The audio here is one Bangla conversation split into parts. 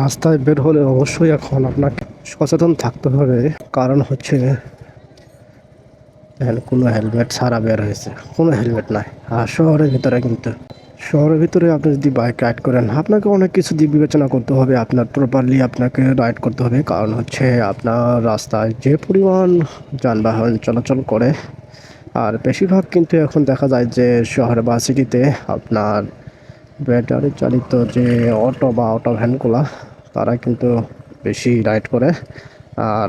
রাস্তায় বের হলে অবশ্যই এখন আপনাকে সচেতন থাকতে হবে। কারণ হচ্ছে কোনো হেলমেট ছাড়া বের হয়েছে। কোনো হেলমেট নাই। আর শহরের ভিতরে কিন্তু, শহরের ভিতরে আপনি যদি বাইক রাইড করেন, আপনাকে অনেক কিছু দিক বিবেচনা করতে হবে, আপনার প্রপারলি আপনাকে রাইড করতে হবে। কারণ হচ্ছে, আপনার রাস্তায় যে পরিমাণ যানবাহন চলাচল করে, আর বেশিরভাগ কিন্তু এখন দেখা যায় যে শহর বা সিটিতে আপনার ব্যাটারি চালিত যে অটো বা অটো ভ্যানগুলো, তারা কিন্তু বেশি রাইড করে। আর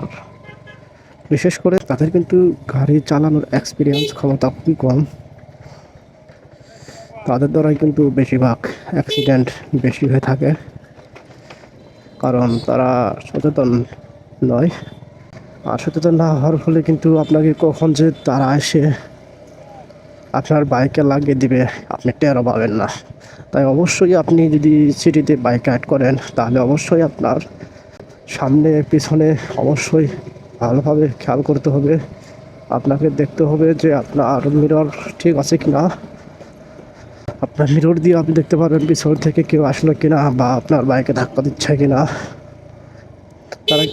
বিশেষ করে তাদের কিন্তু গাড়ি চালানোর এক্সপিরিয়েন্স ক্ষমতা খুবই কম। তাদের দ্বারাই কিন্তু বেশিরভাগ অ্যাক্সিডেন্ট বেশি হয়ে থাকে। কারণ তারা সচেতন নয়। আর সচেতন না হওয়ার ফলে কিন্তু আপনাকে কখন যে তারা এসে আপনার বাইকে লাগিয়ে দিবে, আপনি টেরও পাবেন না। তাই অবশ্যই আপনি যদি সিটিতে বাইক রাইড করেন, তাহলে অবশ্যই আপনার সামনে, পিছনে অবশ্যই ভালোভাবে খেয়াল করতে হবে। আপনাকে দেখতে হবে যে আপনার মিরর ঠিক আছে কি না আপনার মিরর দিয়ে আপনি দেখতে পারবেন পিছন থেকে কেউ আসলো কিনা বা আপনার বাইকে ধাক্কা দিচ্ছে কিনা। তারা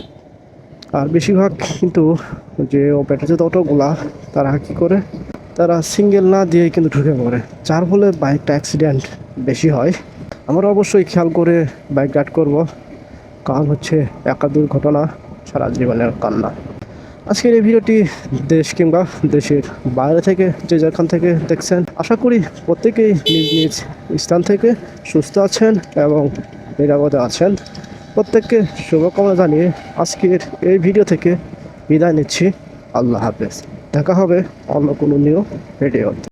আর বেশিরভাগ কিন্তু যে ও অপারেটর অটোগুলা, তারা কী করে? তারা সিঙ্গেল না দিয়ে কিন্তু ঢুকে পড়ে। যার ফলে বাইকটা অ্যাক্সিডেন্ট বেশি হয়। আমরা অবশ্যই খেয়াল করে বাইক রাইড করব। কারণ হচ্ছে একা দুর্ঘটনা সারা জীবনের কান্না। আজকের এই ভিডিওটি দেশ কিংবা দেশের বাইরে থেকে যে যেখান থেকে দেখছেন, আশা করি প্রত্যেকেই নিজ নিজ স্থান থেকে সুস্থ আছেন এবং নিরাপদে আছেন। প্রত্যেককে শুভকামনা জানিয়ে আজকের এই ভিডিও থেকে বিদায় নিচ্ছি। আল্লাহ হাফেজ। দেখা হবে অন্য কোনো নিউ ভিডিও